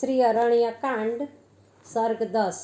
શ્રી અરણ્યકાંડ, સર્ગ દસ.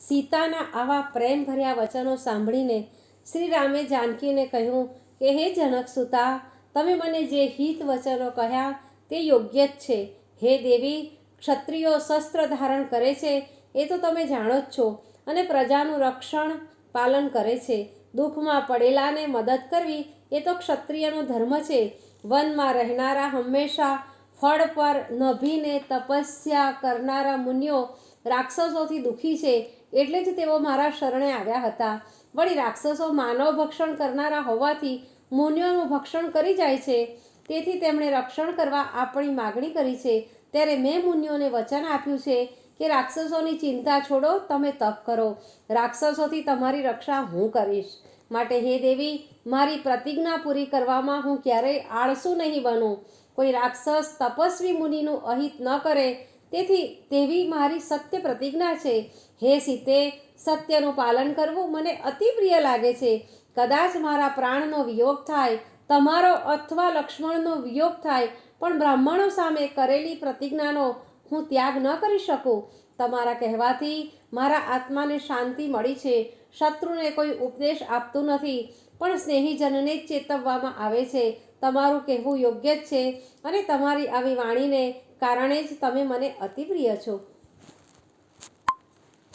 સીતાના આવા પ્રેમભર્યા વચનો સાંભળીને શ્રી રામે જાનકીને કહ્યું કે, હે જનકસુતા તમે મને જે હિત વચનો કહ્યા તે યોગ્ય જ છે. હે દેવી, ક્ષત્રિયો શસ્ત્ર ધારણ કરે છે, એ તો તમે જાણો જ છો અને પ્રજાનું રક્ષણ પાલન કરે છે. દુઃખમાં પડેલાને મદદ કરવી એ તો ક્ષત્રિયનો ધર્મ છે. વનમાં રહેનારા હંમેશા ફળ પર નભીને તપસ્યા કરનારા મુનિઓ રાક્ષસોથી દુઃખી છે એટલે જ તેઓ મારા શરણે આવ્યા હતા. વળી રાક્ષસો માનવ ભક્ષણ કરનારા હોવાથી મુનિઓનું ભક્ષણ કરી જાય છે. તેથી તેમણે રક્ષણ કરવા આપણી માગણી કરી છે. ત્યારે મેં મુનિઓને વચન આપ્યું છે કે રાક્ષસોની ચિંતા છોડો, તમે તપ કરો. રાક્ષસોથી તમારી રક્ષા હું કરીશ. માટે હે દેવી, મારી પ્રતિજ્ઞા પૂરી કરવામાં હું ક્યારેય આળસું નહીં બનું. કોઈ રાક્ષસ તપસ્વી મુનિનું અહિત ન કરે, તેથી તેવી મારી સત્ય પ્રતિજ્ઞા છે. હે સીતે, સત્યનું પાલન કરવું મને અતિ પ્રિય લાગે છે. કદાચ મારા પ્રાણનો વિયોગ થાય, તમારો અથવા લક્ષ્મણનો વિયોગ થાય, પણ બ્રાહ્મણો સામે કરેલી પ્રતિજ્ઞાનો હું ત્યાગ ન કરી શકું. તમારા કહેવાથી મારા આત્માને શાંતિ મળી છે. શત્રુને કોઈ ઉપદેશ આપતું નથી, પણ સ્નેહીજનને જ ચેતવવામાં આવે છે. તમારું કહેવું યોગ્ય જ છે અને તમારી આવી વાણીને કારણે જ તમે મને અતિપ્રિય છો.